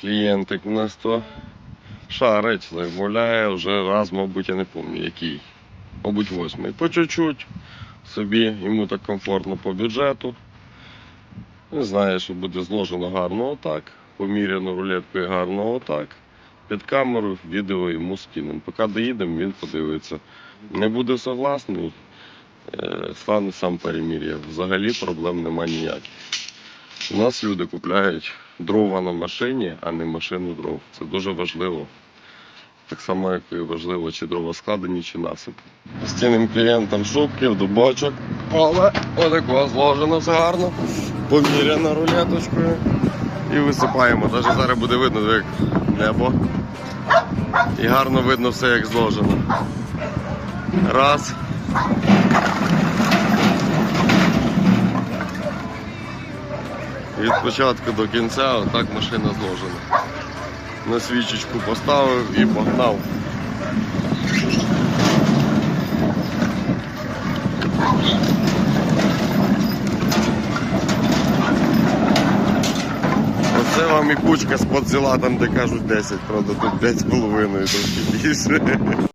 Клієнтик у нас то шарить, замовляє вже раз, мабуть, я не пам'ятаю який. Мабуть, восьмий. По чуть-чуть собі, йому так комфортно по бюджету. Не знає, що буде зложено гарно отак. Поміряно рулеткою гарно отак. Під камеру відео йому скинемо. Поки доїдемо, він подивиться. Не буде согласний, е, стане сам перемір'я. Взагалі проблем нема ніяких. У нас люди купляють дрова на машині, а не машину дров. Це дуже важливо. Так само, як і важливо, чи дрова складені, чи насип. Постійним клієнтам шубків, дубочок, але отако зложено все гарно, поміряно рулеточкою і висипаємо. Навіть зараз буде видно, як небо. І гарно видно все, як зложено. Раз. Від початку до кінця отак машина зложена. На свічечку поставив і погнав. Оце вам і кучка з-под там де кажуть 10, правда, тут 5,5 трохи більше.